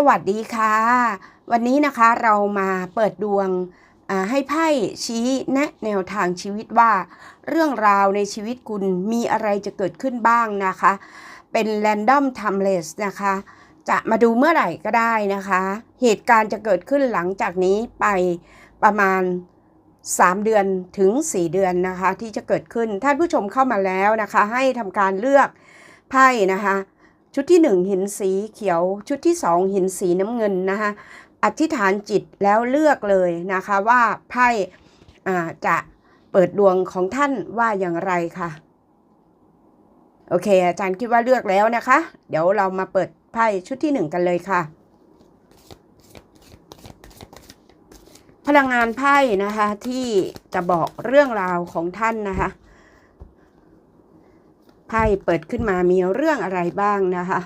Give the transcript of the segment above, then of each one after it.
สวัสดีค่ะ วันนี้นะคะเรามาเปิดดวงให้ไพ่ชี้แนะแนวทางชีวิตว่า เรื่องราวในชีวิตคุณมีอะไรจะเกิดขึ้นบ้างนะคะ เป็น Random Timeless นะคะ จะมาดูเมื่อไหร่ก็ได้นะคะ เหตุการณ์จะเกิดขึ้นหลังจากนี้ไปประมาณ 3 เดือนถึง 4 เดือนนะคะ ที่จะเกิดขึ้นท่านผู้ชมเข้ามาแล้วนะคะ ให้ทำการเลือกไพ่นะคะ ชุดที่ 1 หินสีเขียว ชุดที่ 2 หินสีน้ำเงินนะคะอธิษฐานจิตแล้วเลือกเลยนะคะว่าไพ่จะเปิดดวงของท่านว่าอย่างไรค่ะ โอเค อาจารย์คิดว่าเลือกแล้วนะคะ เดี๋ยวเรามาเปิดไพ่ชุดที่ 1 กันเลยค่ะ พลังงานไพ่นะคะที่จะบอกเรื่องราวของท่านนะคะ ไพ่เปิดขึ้นมามีเรื่องอะไรบ้างนะคะ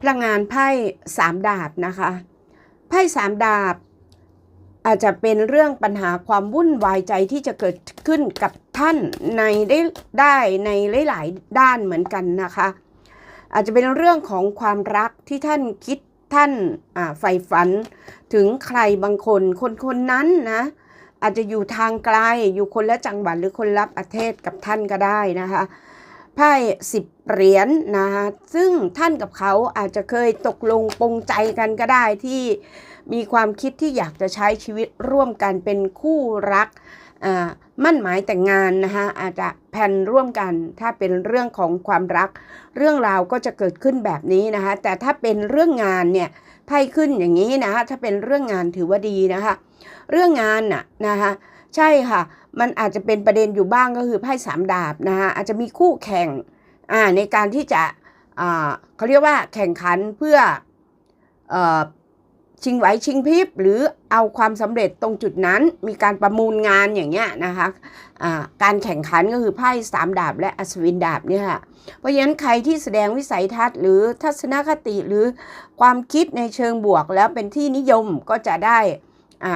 พลังงานไพ่สามดาบนะคะ ไพ่สามดาบ อาจจะเป็นเรื่องปัญหาความวุ่นวายใจที่จะเกิดขึ้นกับท่านในได้ได้ในหลาย ๆ ด้านเหมือนกันนะคะ อาจจะเป็นเรื่องของความรักที่ท่านคิดท่านใฝ่ฝันถึงใครบางคนคนคนนั้นนะ อาจจะอยู่ทางไกลอยู่คนละจังหวัดหรือคนละประเทศกับท่านก็ได้นะคะไพ่สิบเหรียญนนะคะซึ่งท่านกับเขาอาจจะเคยตกลงปรงใจกันก็ได้ที่มีความคิดที่อยากจะใช้ชีวิตร่วมกันเป็นคู่รักมั่นหมายแต่งงานนะคะอาจจะแผนร่วมกัน ถ้าเป็นเรื่องของความรัก เรื่องราวก็จะเกิดขึ้นแบบนี้นะคะแต่ถ้าเป็นเรื่องงานเนี่ยไพ่ขึ้นอย่างนี้นะคะถ้าเป็นเรื่องงานถือว่าดีนะคะ เรื่องงานน่ะนะคะใช่ค่ะ มันอาจจะเป็นประเด็นอยู่บ้างก็คือไพ่สามดาบนะคะอาจจะมีคู่แข่งในการที่จะเขาเรียกว่าแข่งขันเพื่ออชิงไหวชิงพริบหรือเอาความสำเร็จตรงจุดนั้นมีการประมูลงานอย่างเงี้ยนะคะะการแข่งขันก็คือไพ่สามดาบและอัศวินดาบเนี่ยค่ะเพราะฉะนั้นใครที่แสดงวิสัยทัศน์ หรือทัศนคติหรือความคิดในเชิงบวกแล้วเป็นที่นิยมก็จะได้อ่า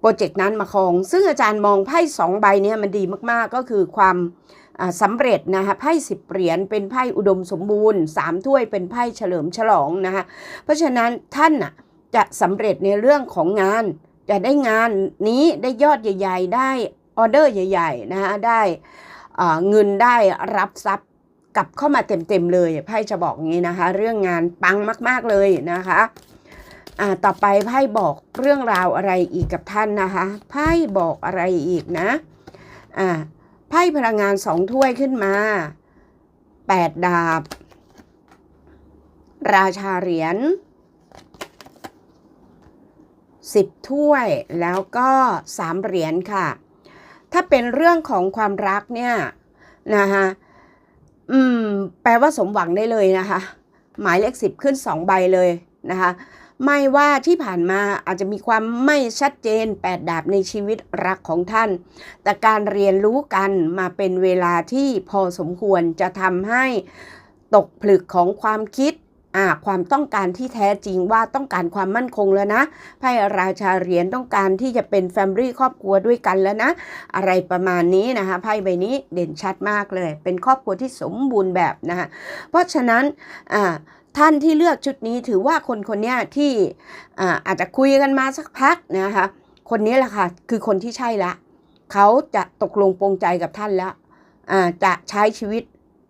โปรเจกต์นั้นมาครอง ซึ่งอาจารย์มองไพ่สองใบนี้มันดีมากๆก็คือความสำเร็จนะคะไพ่สิบเหรียญเป็นไพ่อุดมสมบูรณ์สามถ้วยเป็นไพ่เฉลิมฉลองนะคะเพราะฉะนั้นท่านจะสำเร็จในเรื่องของงาน จะได้งานนี้ได้ยอดใหญ่ ๆ ได้ออเดอร์ใหญ่ ๆ นะคะได้เงินได้รับทรัพย์กลับเข้ามาเต็มๆเลยไพ่จะบอกงี้นะคะ เรื่องงานปังมาก ๆเลยนะคะ อ่าต่อไปไพ่บอกเรื่องราวอะไรอีกกับท่านนะคะไพ่บอกอะไรอีกนะอ่าไพ่พลังงานสองถ้วยขึ้นมาแปดดาบ ราชาเหรียญสิบถ้วยแล้วก็สามเหรียญค่ะ ถ้าเป็นเรื่องของความรักเนี่ยนะคะอืม แปลว่าสมหวังได้เลยนะคะ หมายเลขสิบขึ้นสองใบเลยนะคะ ไม่ว่าที่ผ่านมาอาจจะมีความไม่ชัดเจนแปดดาบในชีวิตรักของท่าน แต่การเรียนรู้กันมาเป็นเวลาที่พอสมควรจะทำให้ตกผลึกของความคิดความต้องการที่แท้จริงว่าต้องการความมั่นคงแล้วนะไพ่ราชาเหรียญต้องการที่จะเป็นแฟมิลี่ครอบครัวด้วยกันแล้วนะ อะไรประมาณนี้นะคะไพ่ใบนี้เด่นชัดมากเลย เป็นครอบครัวที่สมบูรณ์แบบนะคะเพราะฉะนั้นอ่า ท่านที่เลือกชุดนี้ถือว่าคนคนนี้ที่อาอาจจะคุยกันมาสักพักนะคะคนนี้แหละค่ะคือคนที่ใช่ละเขาจะตกลงปรงใจกับท่านแล้วจะใช้ชีวิต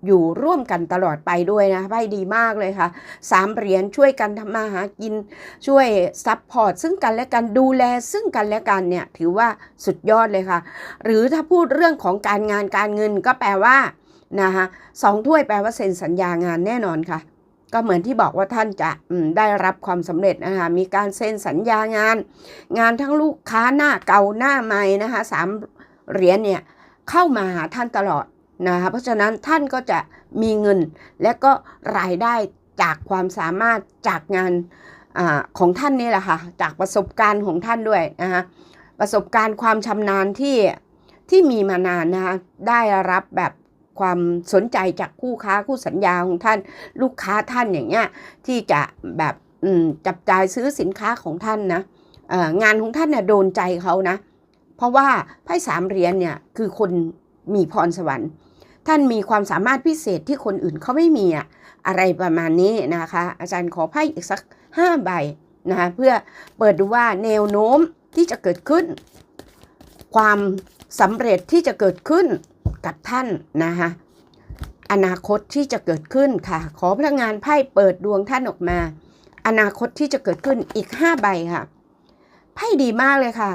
อยู่ร่วมกันตลอดไปด้วยนะไพ่ดีมากเลยค่ะสามเหรียญช่วยกันทำมาหากินช่วยซัพพอร์ตซึ่งกันและกันดูแลซึ่งกันและกันเนี่ยถือว่าสุดยอดเลยค่ะ หรือถ้าพูดเรื่องของการงานการเงินก็แปลว่านะคะสองถ้วยแปลว่าเซ็นสัญญางานแน่นอนค่ะ ก็เหมือนที่บอกว่าท่านจะได้รับความสำเร็จนะคะมีการเซ็นสัญญางาน งานทั้งลูกค้าหน้าเก่าหน้าใหม่นะคะสามเหรียญเนี่ยเข้ามาหาท่านตลอดนะคะเพราะฉะนั้นท่านก็จะมีเงินและก็รายได้จากความสามารถจากงานอของท่านนี่แหละค่ะจากประสบการณ์ของท่านด้วยนะคะประสบการณ์ความชำนาญที่ที่มีมานานนะคะได้รับแบบ ความสนใจจากคู่ค้าคู่สัญญาของท่าน ลูกค้าท่านอย่างเงี้ยที่จะแบบจับจ่ายซื้อสินค้าของท่านนะงานของท่านเนี่ยโดนใจเขานะ เพราะว่าไพ่สามเหรียญเนี่ยคือคนมีพรสวรรค์ท่านมีความสามารถพิเศษที่คนอื่นเขาไม่มีอะอะไรประมาณนี้นะคะ อาจารย์ขอไพ่อีกสัก5ใบนะคะเพื่อเปิดดูว่าแนวโน้มที่จะเกิดขึ้น ความสำเร็จที่จะเกิดขึ้น กับท่านนะคะอนาคตที่จะเกิดขึ้นค่ะ ขอพลังงานไพ่เปิดดวงท่านออกมา อนาคตที่จะเกิดขึ้นอีก5ใบค่ะไพ่ดีมากเลยค่ะ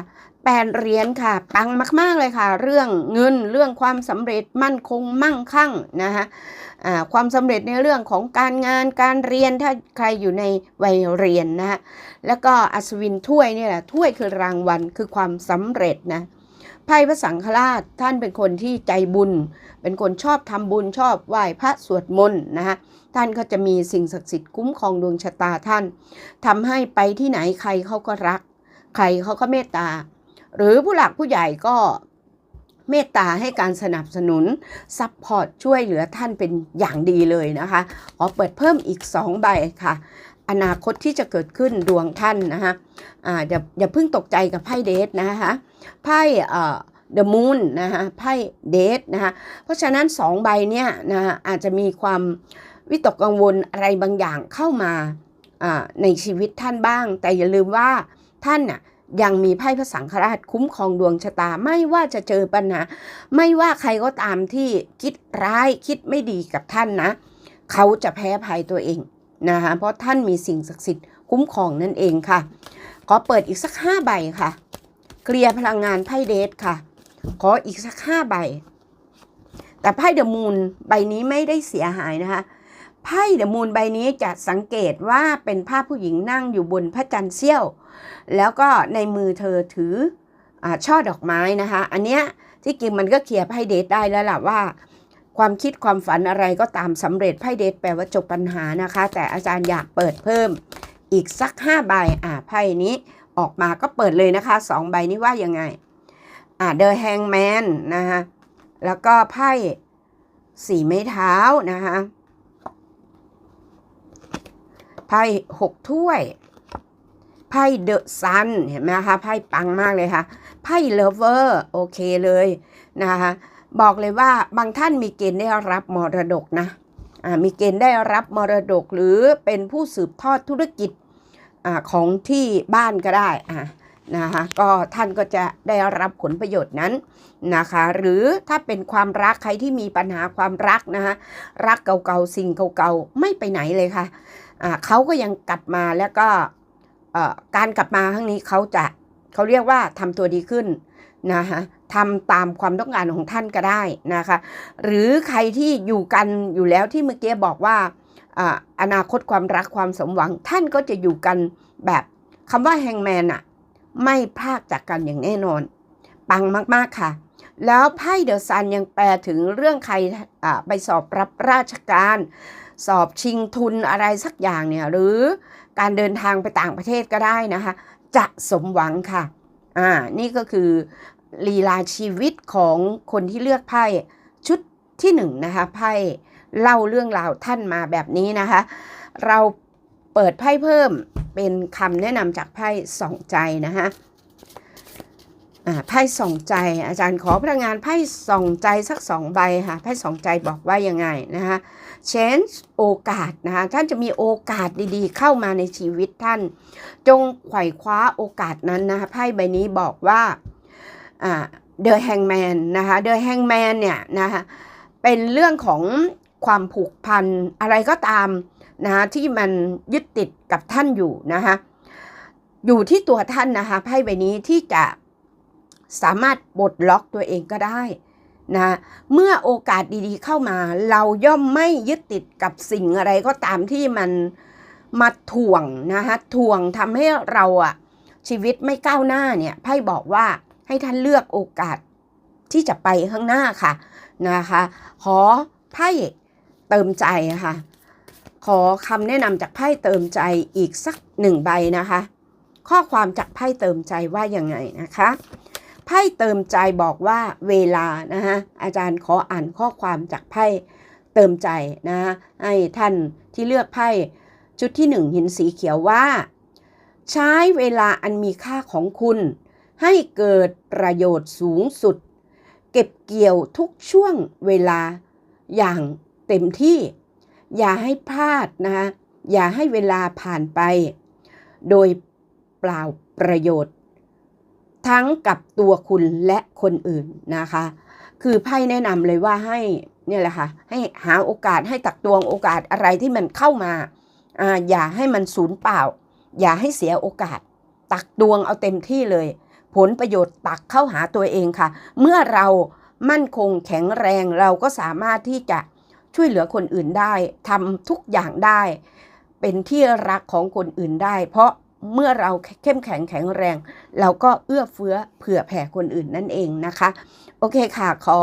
แปดเหรียญค่ะ ปังมาก ๆ เลยค่ะ เรื่องเงินเรื่องความสำเร็จมั่นคงมั่งคั่งนะคะความสำเร็จในเรื่องของการงานการเรียนถ้าใครอยู่ในวัยเรียนนะคะแล้วก็อัศวินถ้วยนี่แหละถ้วยคือรางวัลคือความสำเร็จนะ ไพ่พระสังฆราชท่านเป็นคนที่ใจบุญ เป็นคนชอบทำบุญชอบไหว้พระสวดมนต์นะคะท่านก็จะมีสิ่งศักดิ์สิทธิ์คุ้มครองดวงชะตาท่านทำให้ไปที่ไหนใครเขาก็รัก ใครเขาก็เมตตา หรือผู้หลักผู้ใหญ่ก็เมตตาให้การสนับสนุนซัพพอร์ตช่วยเหลือท่านเป็นอย่างดีเลยนะคะขอเปิดเพิ่มอีก 2 ใบค่ะ อนาคตที่จะเกิดขึ้นดวงท่านนะคะอ่าอย่าอย่าเพิ่งตกใจกับไพ่เดทนะคะไพ่เอ่อ The Moon นะคะไพ่เดทนะคะเพราะฉะนั้น2ใบเนี่ยนะคะอาจจะมีความวิตกกังวลอะไรบางอย่างเข้ามาอ่าในชีวิตท่านบ้าง แต่อย่าลืมว่าท่านน่ะยังมีไพ่พระสังฆราชคุ้มครองดวงชะตาไม่ว่าจะเจอปัญหาไม่ว่าใครก็ตามที่คิดร้ายคิดไม่ดีกับท่านนะ เขาจะแพ้ภัยตัวเอง นะคะเพราะท่านมีสิ่งศักดิ์สิทธิ์คุ้มครองนั่นเองค่ะ ขอเปิดอีกสักห้าใบค่ะ เคลียร์พลังงานไพ่เดทค่ะ ขออีกสักห้าใบ แต่ไพ่เดอะมูนใบนี้ไม่ได้เสียหายนะคะไพ่เดอะมูนใบนี้จะสังเกตว่าเป็นภาพผู้หญิงนั่งอยู่บนพระจันทร์เสี้ยว แล้วก็ในมือเธอถืออช่อดอกไม้นะคะ อันเนี้ยที่จริงมันก็เคลียร์ไพ่เดทได้แล้วล่ะว่า ความคิดความฝันอะไรก็ตามสำเร็จไพ่เดทแปลว่าจบปัญหานะคะ แต่อาจารย์อยากเปิดเพิ่ม อีกสักห้าใบอ่าไพ่นี้ออกมาก็เปิดเลยนะคะสองใบนี้ว่ายังไงอ่าเดอะแฮงแมนนะคะแล้วก็ไพ่สีไม้เท้านะคะไพ่หกถ้วยไพ่เดอะซันเห็นไหมคะไพ่ปังมากเลยค่ะไพ่เลเวอร์โอเคเลยนะคะ บอกเลยว่าบางท่านมีเกณฑ์ได้รับมรดกนะมีเกณฑ์ได้รับมรดกหรือเป็นผู้สืบทอดธุรกิจอของที่บ้านก็ได้นะคะก็ท่านก็จะได้รับผลประโยชน์นั้นนะคะ หรือถ้าเป็นความรักใครที่มีปัญหาความรักนะคะรักเก่าๆสิ่งเก่าๆไม่ไปไหนเลยค่ะอ่าเขาก็ยังกลับมาแล้วก็การกลับมาครั้งนี้เขาจะเขาเรียกว่าทำตัวดีขึ้น นะคะทำตามความต้องการของท่านก็ได้นะคะ หรือใครที่อยู่กันอยู่แล้วที่เมื่อกี้บอกว่าออนาคตความรักความสมหวัง ท่านก็จะอยู่กันแบบคำว่าแฮงแมนอะไม่พลากจากกันอย่างแน่นอน ปังมากๆค่ะ แล้วไพ่เดอะซันยังแปลถึงเรื่องใครไปสอบรับราชการ สอบชิงทุนอะไรสักอย่างเนี่ยหรือการเดินทางไปต่างประเทศก็ได้นะคะ จะสมหวังค่ะอ่านี่ก็คือ ลีลาชีวิตของคนที่เลือกไพ่ชุดที่หนึ่งนะคะไพ่เล่าเรื่องราวท่านมาแบบนี้นะคะ เราเปิดไพ่เพิ่มเป็นคำแนะนำจากไพ่สองใจนะคะไพ่สองใจอาจารย์ขอพลังงานไพ่สองใจสักสองใบค่ะไพ่สองใจบอกว่ายังไงนะคะ chance โอกาสนะคะท่านจะมีโอกาสดีๆ เข้ามาในชีวิตท่าน จงไขว่คว้าโอกาสนั้นนะคะไพ่ใบนี้บอกว่า อ่า The Hangman นะคะ The Hangman เนี่ยนะคะเป็นเรื่องของความผูกพันอะไรก็ตามนะคะที่มันยึดติดกับท่านอยู่นะคะอยู่ที่ตัวท่านนะคะไพ่ใบนี้ที่จะสามารถปลดล็อกตัวเองก็ได้นะเมื่อโอกาสดีๆเข้ามา เราย่อมไม่ยึดติดกับสิ่งอะไรก็ตามที่มันมาถ่วงนะคะถ่วงทำให้เราอะชีวิตไม่ก้าวหน้าเนี่ยไพ่บอกว่า ให้ท่านเลือกโอกาสที่จะไปข้างหน้าค่ะนะคะ ขอไพ่เติมใจค่ะ ขอคำแนะนำจากไพ่เติมใจอีกสักหนึ่งใบนะคะ ข้อความจากไพ่เติมใจว่ายังไงนะคะไพ่เติมใจบอกว่าเวลานะฮะอาจารย์ขออ่านข้อความจากไพ่เติมใจนะฮะให้ท่านที่เลือกไพ่ชุดที่หนึ่งหินสีเขียวว่า ใช้เวลาอันมีค่าของคุณ ให้เกิดประโยชน์สูงสุด เก็บเกี่ยวทุกช่วงเวลาอย่างเต็มที่ อย่าให้พลาดนะคะอย่าให้เวลาผ่านไป โดยเปล่าประโยชน์ ทั้งกับตัวคุณและคนอื่นนะคะ คือไพ่แนะนำเลยว่าให้เนี่ยแหละค่ะให้หาโอกาสให้ตักตวงโอกาสอะไรที่มันเข้ามาอ่าอย่าให้มันสูญเปล่า อย่าให้เสียโอกาส ตักตวงเอาเต็มที่เลย ผลประโยชน์ตักเข้าหาตัวเองค่ะ เมื่อเรามั่นคงแข็งแรงเราก็สามารถที่จะช่วยเหลือคนอื่นได้ทำทุกอย่างได้ เป็นที่รักของคนอื่นได้ เพราะเมื่อเราเข้มแข็งแข็งแรง เราก็เอื้อเฟื้อเผื่อแผ่คนอื่นนั่นเองนะคะ โอเคค่ะ ขอ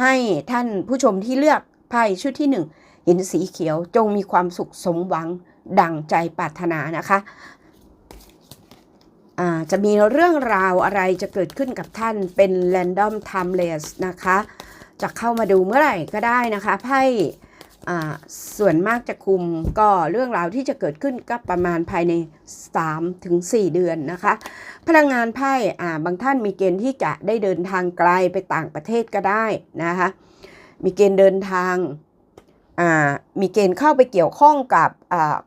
ให้ท่านผู้ชมที่เลือกไพ่ชุดที่หนึ่งเห็นสีเขียวจงมีความสุขสมหวังดังใจปรารถนานะคะ จะมีเรื่องราวอะไรจะเกิดขึ้นกับท่านเป็น random timeless นะคะ จะเข้ามาดูเมื่อไหร่ก็ได้นะคะไพ่ส่วนมากจะคุมก็เรื่องราวที่จะเกิดขึ้นก็ประมาณภายใน3-4ถึง4เดือนนะคะ พลังงานไพ่บางท่านมีเกณฑ์ที่จะได้เดินทางไกลไปต่างประเทศก็ได้นะคะมีเกณฑ์เดินทางมีเกณฑ์เข้าไปเกี่ยวข้องกับ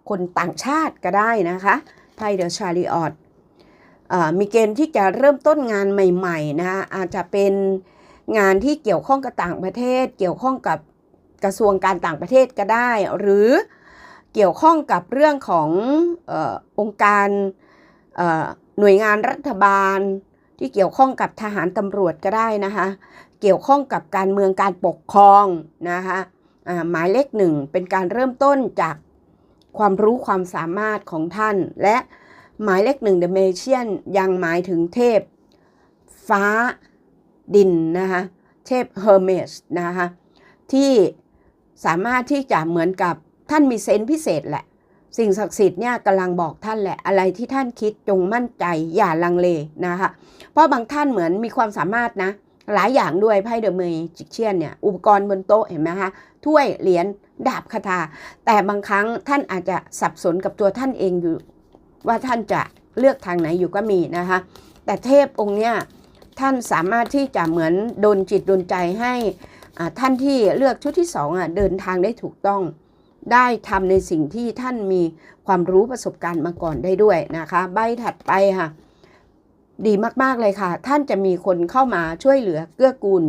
คนต่างชาติก็ได้นะคะไพ่เดอะชาริออต มีเกณฑ์ที่จะเริ่มต้นงานใหม่ๆนะคะอาจจะเป็นงานที่เกี่ยวข้องกับต่างประเทศ เกี่ยวข้องกับกระทรวงการต่างประเทศก็ได้ หรือเกี่ยวข้องกับเรื่องของอองค์การหน่วยงานรัฐบาล ที่เกี่ยวข้องกับทหารตำรวจก็ได้นะคะเกี่ยวข้องกับการเมืองการปกครองนะคะหมายเลขหนึ่งเป็นการเริ่มต้นจากความรู้ความสามารถของท่านและ หมายเลขหนึ่ง The Magician ยังหมายถึงเทพ ฟ้าดินนะคะเทพ Hermes นะคะที่สามารถที่จะเหมือนกับท่านมีเซนส์พิเศษแหละ สิ่งศักดิ์สิทธิ์เนี่ยกำลังบอกท่านแหละ อะไรที่ท่านคิดจงมั่นใจอย่าลังเลนะคะเพราะบางท่านเหมือนมีความสามารถนะ หลายอย่างด้วยไพ่เดอะเมจิกเชียนเนี่ยอุปกรณ์บนโต๊ะเห็นไหมคะถ้วยเหรียญดาบคาถาแต่บางครั้งท่านอาจจะสับสนกับตัวท่านเองอยู่ ว่าท่านจะเลือกทางไหนอยู่ก็มีนะคะ แต่เทพองค์เนี่ยท่านสามารถที่จะเหมือนโดนจิตโดนใจให้ท่านที่เลือกชุดที่สองอะเดินทางได้ถูกต้อง ได้ทำในสิ่งที่ท่านมีความรู้ประสบการณ์มาก่อนได้ด้วยนะคะ ใบถัดไปค่ะ ดีมากๆเลยค่ะ ท่านจะมีคนเข้ามาช่วยเหลือเกื้อกูล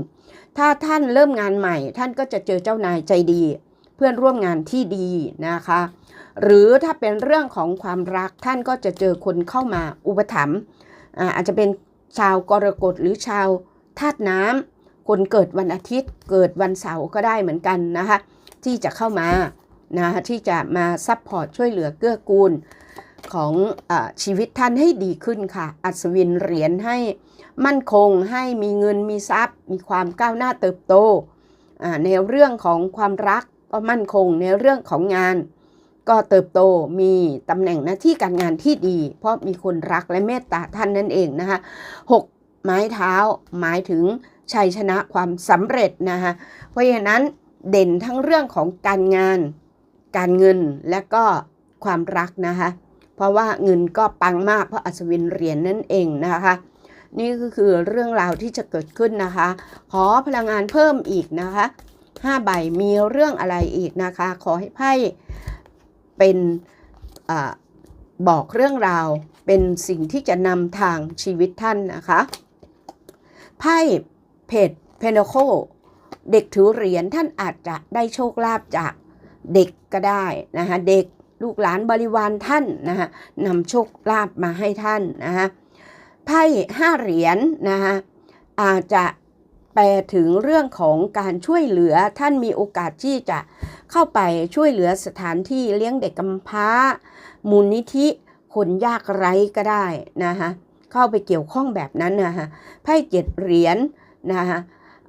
ถ้าท่านเริ่มงานใหม่ ท่านก็จะเจอเจ้านายใจดี เพื่อนร่วมงานที่ดีนะคะ หรือถ้าเป็นเรื่องของความรักท่านก็จะเจอคนเข้ามาอุปถัมภ์อ่าอาจจะเป็นชาวกรกฎหรือชาวธาตุน้ำคนเกิดวันอาทิตย์ เกิดวันเสาร์ก็ได้เหมือนกันนะคะที่จะเข้ามานะคะที่จะมาซัพพอร์ตช่วยเหลือเกื้อกูลของอชีวิตท่านให้ดีขึ้นค่ะ อัศวินเหรียญให้มั่นคงให้มีเงินมีทรัพย์ มีความก้าวหน้าเติบโตอ่าในเรื่องของความรัก ก็มั่นคงในเรื่องของงาน ก็เติบโตมีตำแหน่งหน้าที่การงานที่ดี เพราะมีคนรักและเมตตาท่านนั่นเองนะคะหกไม้เท้าหมายถึงชัยชนะความสำเร็จนะคะเพราะฉะนั้นเด่นทั้งเรื่องของการงาน การเงินและก็ความรักนะคะเพราะว่าเงินก็ปังมากเพราะอัศวินเหรียญนนั่นเองนะคะนี่ก็คือเรื่องราวที่จะเกิดขึ้นนะคะ ขอพลังงานเพิ่มอีกนะคะ 5ใบมีเรื่องอะไรอีกนะคะ ขอให้ไพ่เป็นอบอกเรื่องราวเป็นสิ่งที่จะนำทางชีวิตท่านนะคะไพ่เพจเพนโคเด็กถือเหรียญท่านอาจจะได้โชคลาภจากเด็กก็ได้นะคะเด็กลูกหลานบริวารท่านนะคะนำโชคลาภมาให้ท่านนะคะไพ่ห้าเหรียญนะคะอาจจะ แปลถึงเรื่องของการช่วยเหลือท่านมีโอกาสที่จะเข้าไปช่วยเหลือสถานที่เลี้ยงเด็กกำพร้า มูลนิธิคนยากไร้ก็ได้นะคะเข้าไปเกี่ยวข้องแบบนั้นนะคะไพ่เจ็ดเหรียญนะคะ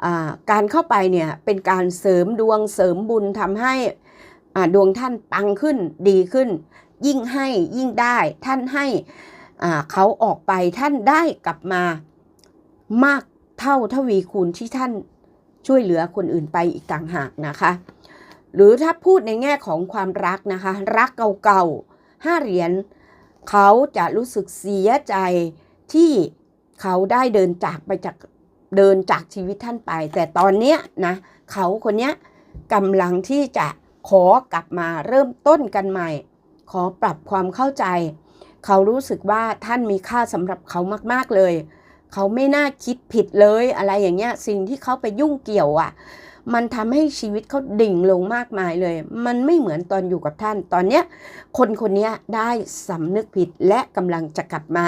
อ่าการเข้าไปเนี่ยเป็นการเสริมดวงเสริมบุญทำให้ดวงท่านปังขึ้นดีขึ้น ยิ่งให้ยิ่งได้ท่านให้เขาออกไปท่านได้กลับมามาก เท่าทวีคูณที่ท่านช่วยเหลือคนอื่นไปอีกต่างหากนะคะ หรือถ้าพูดในแง่ของความรักนะคะ รักเก่าๆห้าเหรียญเขาจะรู้สึกเสียใจที่เขาได้เดินจากไปจากเดินจากชีวิตท่านไป แต่ตอนเนี้ยนะเขาคนเนี้ยกำลังที่จะขอกลับมาเริ่มต้นกันใหม่ ขอปรับความเข้าใจ เขารู้สึกว่าท่านมีค่าสำหรับเขามาก ๆ เลย เขาไม่น่าคิดผิดเลยอะไรอย่างเงี้ยสิ่งที่เขาไปยุ่งเกี่ยวอะ มันทำให้ชีวิตเขาดิ่งลงมากมายเลย มันไม่เหมือนตอนอยู่กับท่าน ตอนเนี้ยคนคนเนี้ยได้สำนึกผิดและกำลังจะกลับมา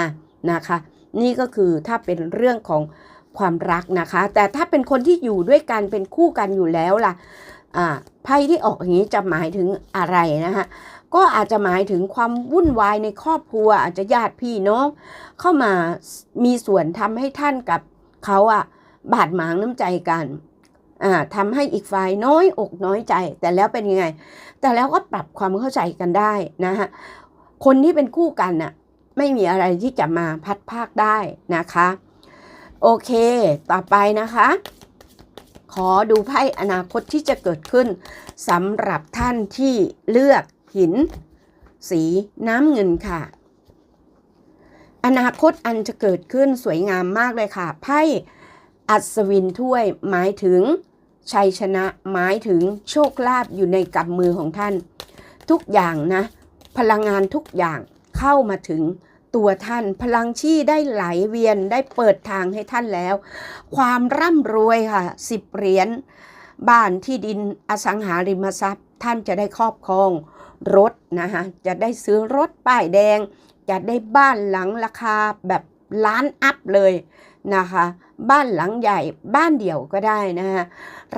นะคะ นี่ก็คือถ้าเป็นเรื่องของความรักนะคะ แต่ถ้าเป็นคนที่อยู่ด้วยกันเป็นคู่กันอยู่แล้วล่ะอ่าไพ่ที่ออกอย่างนี้จะหมายถึงอะไรนะคะ ก็อาจจะหมายถึงความวุ่นวายในครอบครัว อาจจะญาติพี่น้อง เข้ามามีส่วนทำให้ท่านกับเขาอะบาดหมางน้ำใจกันอ่าทำให้อีกฝ่ายน้อยอกน้อยใจ แต่แล้วเป็นยังไง แต่แล้วก็ปรับความเข้าใจกันได้นะฮะคนที่เป็นคู่กันน่ะไม่มีอะไรที่จะมาพัดภาคได้นะคะ โอเค ต่อไปนะคะ ขอดูไพ่อนาคตที่จะเกิดขึ้นสำหรับท่านที่เลือก หิน สีน้ำเงินค่ะ อนาคตอันจะเกิดขึ้นสวยงามมากเลยค่ะ ไพ่อัศวินถ้วยหมายถึง ชัยชนะหมายถึงโชคลาภอยู่ในกำมือของท่าน ทุกอย่างนะ พลังงานทุกอย่างเข้ามาถึงตัวท่านพลังชี่ได้ไหลเวียนได้เปิดทางให้ท่านแล้ว ความร่ำรวยค่ะสิบเหรียญบ้านที่ดินอสังหาริมทรัพย์ ท่านจะได้ครอบครอง รถนะคะจะได้ซื้อรถป้ายแดง จะได้บ้านหลังราคาแบบล้านอัพเลยนะคะ บ้านหลังใหญ่บ้านเดี่ยวก็ได้นะคะ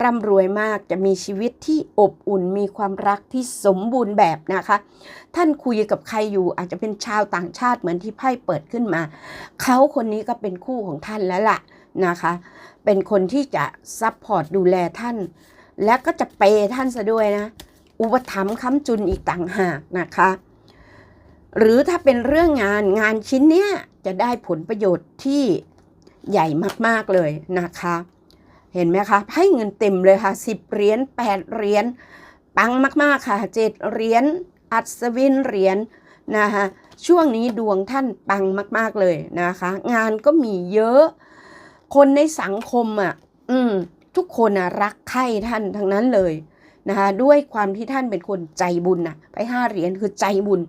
ร่ำรวยมากจะมีชีวิตที่อบอุ่นมีความรักที่สมบูรณ์แบบนะคะ ท่านคุยกับใครอยู่อาจจะเป็นชาวต่างชาติเหมือนที่ไพ่เปิดขึ้นมา เขาคนนี้ก็เป็นคู่ของท่านแล้วล่ะนะคะ เป็นคนที่จะซัพพอร์ตดูแลท่าน และก็จะเปย์ท่านซะด้วยนะ อุปถัมภ์ค้ำจุนอีกต่างหากนะคะ หรือถ้าเป็นเรื่องงานงานชิ้นเนี้ยจะได้ผลประโยชน์ที่ใหญ่มากๆเลยนะคะ เห็นไหมคะให้เงินเต็มเลยค่ะสิบเหรียญแปดเหรียญปังมากๆค่ะเจ็ดเหรียญอัศวินเหรียญนะคะช่วงนี้ดวงท่านปังมาก ๆเลยนะคะ งานก็มีเยอะ คนในสังคมอะ อืม ทุกคนอะรักใคร่ท่านทั้งนั้นเลย นะคะด้วยความที่ท่านเป็นคนใจบุญน่ะไปห้าเหรียญคือใจบุญ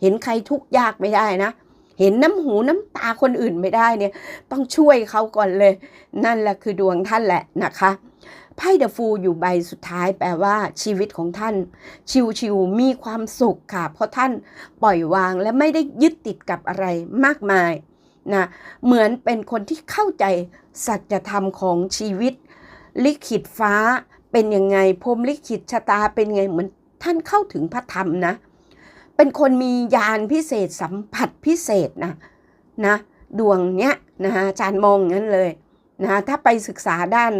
เห็นใครทุกข์ยากไม่ได้นะเห็นน้ำหูน้ำตาคนอื่นไม่ได้เนี่ย ต้องช่วยเขาก่อนเลย นั่นแหละคือดวงท่านแหละนะคะไพ่เดอะฟูอยู่ใบสุดท้ายแปลว่าชีวิตของท่าน ชิวๆมีความสุขค่ะ เพราะท่านปล่อยวางและไม่ได้ยึดติดกับอะไรมากมายนะเหมือนเป็นคนที่เข้าใจสัจธรรมของชีวิต ลิขิตฟ้า เป็นยังไงพรมลิขิตชะตาเป็นไงเหมือนท่านเข้าถึงพระธรรมนะ เป็นคนมีญาณพิเศษสัมผัสพิเศษนะนะดวงเนี้ยนะฮะอาจารย์มองงนั้นเลยนะถ้าไปศึกษาด้าน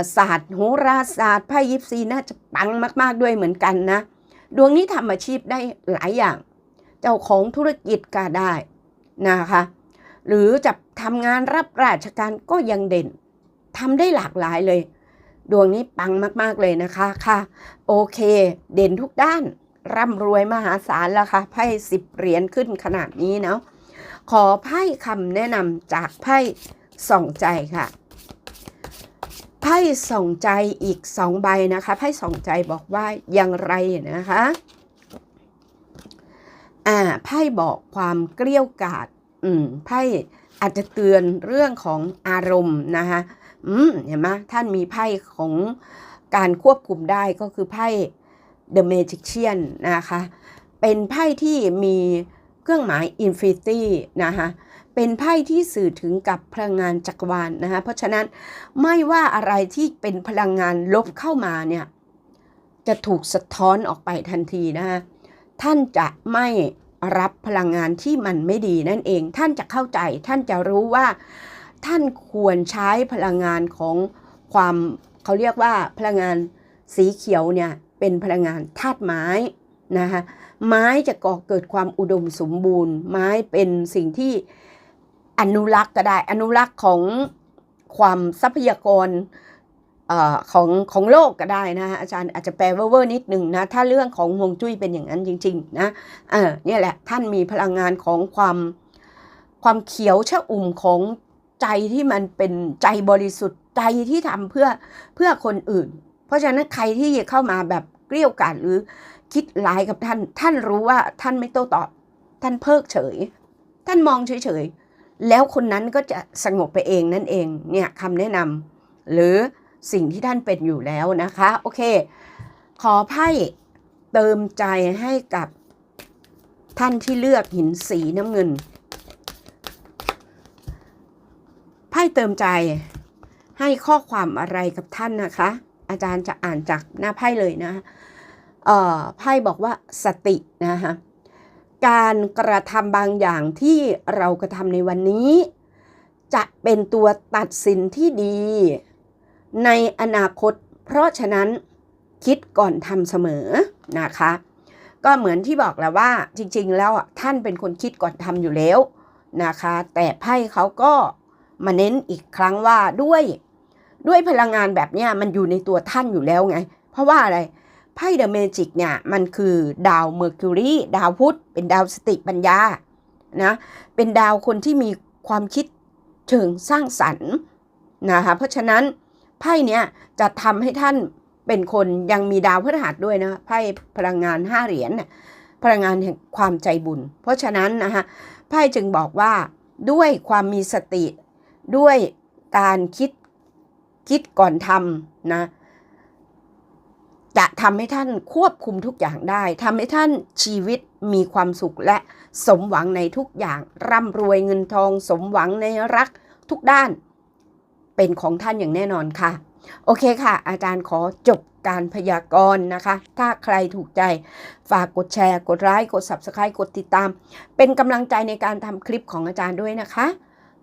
าศาสตร์โหราศาสตร์ไพ่ยิปซีน่าจะปังมาก ๆด้วยเหมือนกันนะ ดวงนี้ทำอาชีพได้หลายอย่าง เจ้าของธุรกิจก็ได้นะคะหรือจะทำงานรับราชการก็ยังเด่นทำได้หลากหลายเลย ดวงนี้ปังมากๆเลยนะคะค่ะ โอเค เด่นทุกด้าน ร่ำรวยมหาศาลแล้วค่ะไพ่สิบเหรียญขึ้นขนาดนี้เนาะขอไพ่คำแนะนำจากไพ่ส่องใจค่ะ ไพ่ส่องใจอีกสองใบนะคะ ไพ่ส่องใจบอกว่าอย่างไรนะคะอ่าไพ่บอกความเกลี้ยกาดอืมไพ่อาจจะเตือนเรื่องของอารมณ์นะคะ อืมเห็นไหมท่านมีไพ่ของการควบคุมได้ก็คือไพ่ The Magician นะคะ เป็นไพ่ที่มีเครื่องหมาย Infinity นะคะเป็นไพ่ที่สื่อถึงกับพลังงานจักรวาลนนะคะเพราะฉะนั้นไม่ว่าอะไรที่เป็นพลังงานลบเข้ามาเนี่ยจะถูกสะท้อนออกไปทันทีนะคะท่านจะไม่รับพลังงานที่มันไม่ดีนั่นเอง ท่านจะเข้าใจ ท่านจะรู้ว่า ท่านควรใช้พลังงานของความเขาเรียกว่าพลังงานสีเขียวเนี่ยเป็นพลังงานธาตุไม้นะคะไม้จะก่อเกิดความอุดมสมบูรณ์ ไม้เป็นสิ่งที่อนุรักษ์ก็ได้อนุรักษ์ของความทรัพยากรออของของโลกก็ได้นะคะอาจารย์อาจจะแปลเวอร์นิดหนึ่งนะถ้าเรื่องของฮวงจุ้ยเป็นอย่างนั้นจริง ๆ นะเออเนี่ยแหละท่านมีพลังงานของความความเขียวชะอุ่มของ ใจที่มันเป็นใจบริสุทธิ์ใจที่ทำเพื่อเพื่อคนอื่น เพราะฉะนั้นใครที่เข้ามาแบบเกลี้ยกล่อมหรือคิดร้ายกับท่าน ท่านรู้ว่าท่านไม่โต้ตอบ ท่านเพิกเฉย ท่านมองเฉยๆ แล้วคนนั้นก็จะสงบไปเองนั่นเอง เนี่ยคำแนะนำหรือสิ่งที่ท่านเป็นอยู่แล้วนะคะ โอเค ขอไพ่เติมใจให้กับท่านที่เลือกหินสีน้ำเงิน ไพ่ เติมใจให้ข้อความอะไรกับท่านนะคะ อาจารย์จะอ่านจากหน้าไพ่เลยนะไพ่บอกว่าสตินะคะการกระทำบางอย่างที่เรากระทำในวันนี้ จะเป็นตัวตัดสินที่ดี ในอนาคต เพราะฉะนั้นคิดก่อนทำเสมอนะคะ ก็เหมือนที่บอกแล้วว่าจริง ๆ แล้วท่านเป็นคนคิดก่อนทำอยู่แล้วนะคะ แต่ไพ่เขาก็ มาเน้นอีกครั้งว่าด้วย ด้วยพลังงานแบบนี้มันอยู่ในตัวท่านอยู่แล้วไง เพราะว่าอะไรไพ่เดอะเมจิกเนี่ยมันคือดาวเมอร์คิวรีดาวพุธเป็นดาวสติปัญญานะเป็นดาวคนที่มีความคิดเชิงสร้างสรรค์นะคะเพราะฉะนั้นไพ่เนี้ยจะทำให้ท่านเป็นคนยังมีดาวพฤหัสด้วยนะไพ่พลังงานห้าเหรียญน่ะพลังงานแห่งความใจบุญ เพราะฉะนั้นนะคะไพ่จึงบอกว่าด้วยความมีสติ ด้วยการคิดคิดก่อนทำนะ จะทำให้ท่านควบคุมทุกอย่างได้ทำให้ท่านชีวิตมีความสุขและสมหวังในทุกอย่าง ร่ำรวยเงินทอง สมหวังในรักทุกด้าน เป็นของท่านอย่างแน่นอนค่ะ โอเคค่ะ อาจารย์ขอจบการพยากรณ์นะคะ ถ้าใครถูกใจ ฝากกดแชร์ กดไลค์กด Subscribe กดติดตาม เป็นกำลังใจในการทำคลิปของอาจารย์ด้วยนะคะ